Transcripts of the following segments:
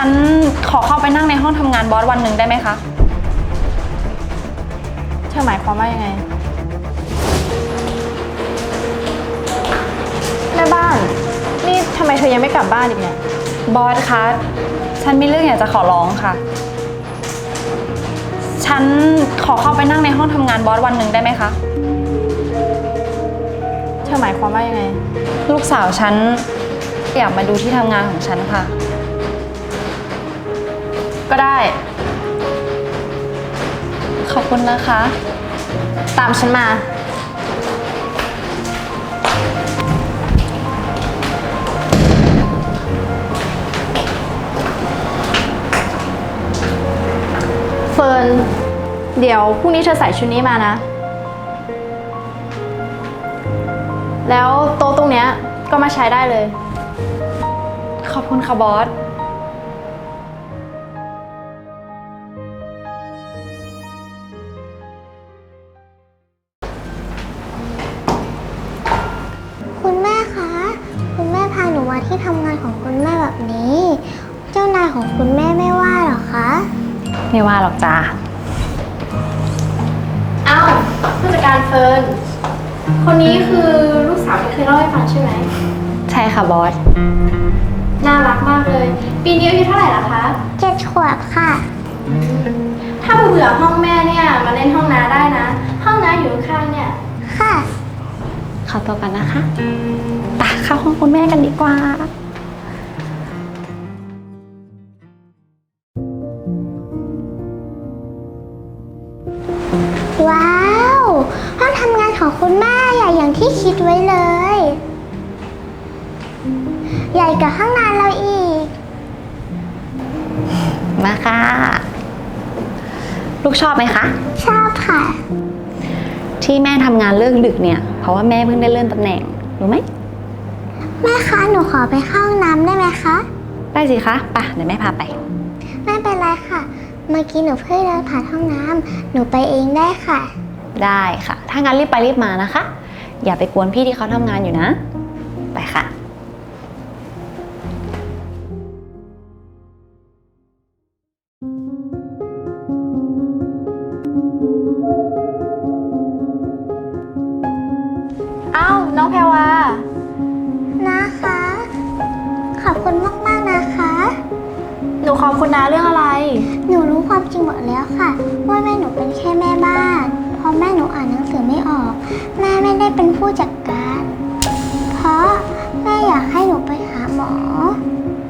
ฉันขอเข้าไปนั่งในห้องทำงานบอสวันหนึ่งได้ไหมคะ เธอหมายความว่ายังไง แม่บ้าน นี่ทำไมเธอยังไม่กลับบ้านอีกเนี่ย บอสคะ ฉันมีเรื่องอยากจะขอร้องค่ะ ฉันขอเข้าไปนั่งในห้องทำงานบอสวันหนึ่งได้ไหมคะ เธอหมายความว่ายังไง ลูกสาวฉันอยากมาดูที่ทำงานของฉันค่ะ ก็ได้ ขอบคุณนะคะ ตามฉันมา เฟิร์น เดี๋ยวพรุ่งนี้เธอใส่ชุดนี้มานะ แล้วโต๊ะตรงเนี้ยก็มาใช้ได้เลย ขอบคุณค่ะบอส ไม่ว่าหรอกจ้าอ้าวผู้จัดการเฟิร์น คนนี้คือลูกสาวที่เคยเล่าให้ฟังใช่ไหม ใช่ค่ะบอส น่ารักมากเลย ปีนี้อายุเท่าไหร่ละคะ เจ็ดขวบค่ะ ถ้าเบื่อห้องแม่เนี่ย มาเล่นห้องน้าได้นะ ห้องน้าอยู่ข้างๆเนี่ย ค่ะ ขอตัวกันนะคะไปเข้าห้องคุณแม่กันดีกว่า ว้าว ห้องทำงานของคุณแม่ใหญ่อย่างที่คิดไว้เลย ใหญ่กว่าห้องนอนเราอีก มาค่ะ ลูกชอบไหมคะ ชอบค่ะ ที่แม่ทำงานเลิกดึกเนี่ย เพราะว่าแม่เพิ่งได้เลื่อนตำแหน่ง รู้ไหม แม่คะ หนูขอไปเข้าห้องน้ำได้ไหมคะ ได้สิคะ ไปะเดี๋ยวแม่พาไป ไม่เป็นไรค่ะ เมื่อกี้หนูเพิ่งเดินผ่านห้องน้ำหนูไปเองได้ค่ะ ได้ค่ะ ถ้างั้นรีบไปรีบมานะคะ อย่าไปกวนพี่ที่เขาทำงานอยู่นะ ไปค่ะ อ้าวน้องแพรวา นะคะ ขอบคุณมากๆนะคะ หนูขอบคุณนาเรื่องอะไร หนูรู้ ความจริงหมดแล้วค่ะ ว่าแม่หนูเป็นแค่แม่บ้านเพราะแม่หนูอ่านหนังสือไม่ออก แม่ไม่ได้เป็นผู้จัดการ เพราะแม่อยากให้หนูไปหาหมอ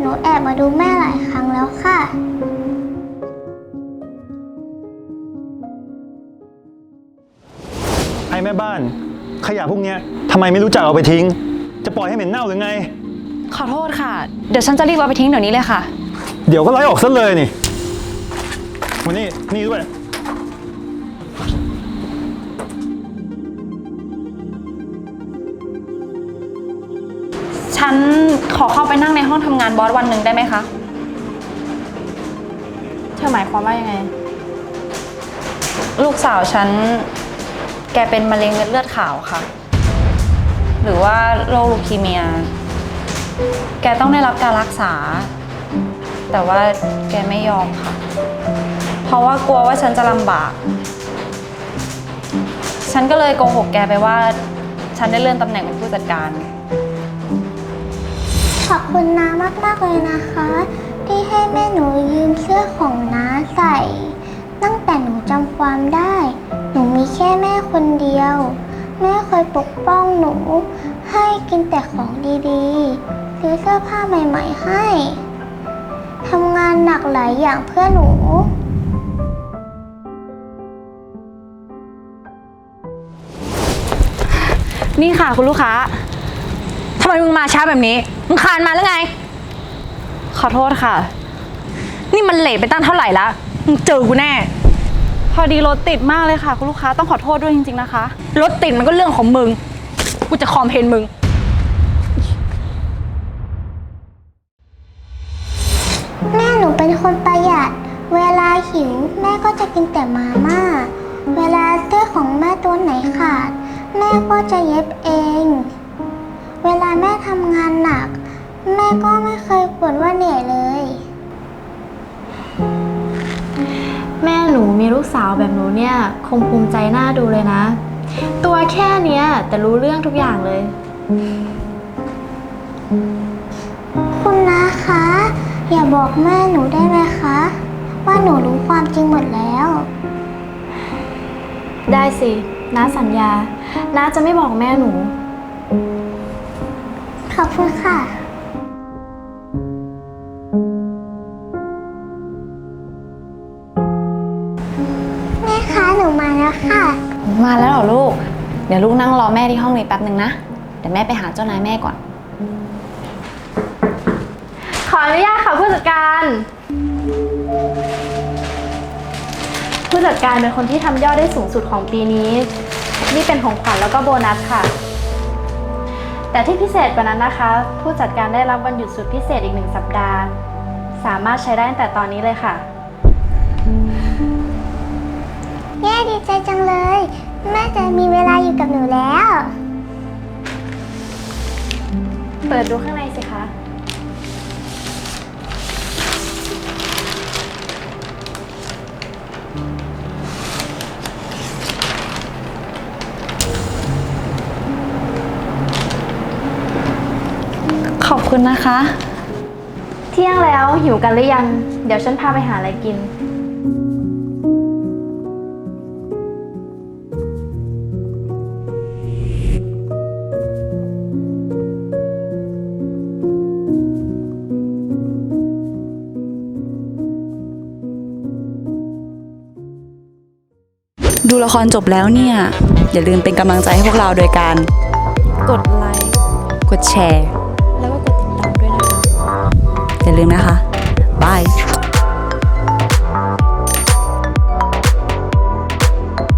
หนูแอบมาดูแม่หลายครั้งแล้วค่ะไอ้แม่บ้าน ขยะพวกเนี้ยทำไมไม่รู้จักเอาไปทิ้ง จะปล่อยให้เหม็นเน่าหรือไง ขอโทษค่ะ เดี๋ยวฉันจะรีบเอาไปทิ้งเดี๋ยวนี้เลยค่ะ เดี๋ยวก็ไล่ออกซะเลยนี่ วันนี้นี่ด้วย ฉันขอเข้าไปนั่งในห้องทำงานบอสวันหนึ่งได้ไหมคะ เธอหมายความว่ายังไง ลูกสาวฉัน แกเป็นมะเร็งเม็ดเลือดขาวค่ะ หรือว่าโรคลูคีเมีย แกต้องได้รับการรักษา แต่ว่าแกไม่ยอมค่ะ เพราะว่ากลัวว่าฉันจะลำบาก ฉันก็เลยโกหกแกไปว่า ฉันได้เลื่อนตำแหน่งเป็นผู้จัดการ ขอบคุณน้ามาก ๆ เลยนะคะ ที่ให้แม่หนูยืมเสื้อของน้าใส่ ตั้งแต่หนูจำความได้ หนูมีแค่แม่คนเดียว แม่เคยปกป้องหนู ให้กินแต่ของดีๆซื้อเสื้อผ้าใหม่ ๆ ให้ทำงานหนักหลายอย่างเพื่อหนู นี่ค่ะคุณลูกค้าทำไมมึงมาช้าแบบนี้ มึงคานมาแล้วไง ขอโทษค่ะ นี่มันเลทไปตั้งเท่าไหร่ละมึงเจอกูแน่ พอดีรถติดมากเลยค่ะ คุณลูกค้าต้องขอโทษด้วยจริง ๆ นะคะ รถติดมันก็เรื่องของมึง กูจะคอมเพลนมึง แม่หนูเป็นคนประหยัด เวลาหิว แม่ก็จะกินแต่มาม่า แม่ก็จะเย็บเอง เวลาแม่ทำงานหนัก แม่ก็ไม่เคยปวดว่าเหนื่อยเลย แม่หนูมีลูกสาวแบบหนูเนี่ย คงภูมิใจหน้าดูเลยนะ ตัวแค่เนี้ยแต่รู้เรื่องทุกอย่างเลย คุณนะคะ อย่าบอกแม่หนูได้ไหมคะ ว่าหนูรู้ความจริงหมดแล้ว ได้สิน้าสัญญาน้าจะไม่บอกแม่หนู ขอบคุณค่ะ แม่คะหนูมาแล้วค่ะ มาแล้วเหรอลูก เดี๋ยวลูกนั่งรอแม่ที่ห้องนี้แป๊บหนึ่งนะ เดี๋ยวแม่ไปหาเจ้านายแม่ก่อน ขออนุญาตค่ะผู้จัดการ ผู้จัดการเป็นคนที่ทำยอดได้สูงสุดของปีนี้ นี่เป็นของขวัญแล้วก็โบนัสค่ะ แต่ที่พิเศษกว่านั้นนะคะ ผู้จัดการได้รับวันหยุดสุดพิเศษอีกหนึ่งสัปดาห์ สามารถใช้ได้ตั้งแต่ตอนนี้เลยค่ะ แย่ดีใจจังเลย แม่จะมีเวลาอยู่กับหนูแล้ว เปิดดูข้างในสิคะ ขอบคุณนะคะ เที่ยงแล้วหิวกันหรือยัง เดี๋ยวฉันพาไปหาอะไรกิน ดูละครจบแล้วเนี่ย อย่าลืมเป็นกำลังใจให้พวกเราโดยการ กดไลค์ กดแชร์แลืมนะคะบาย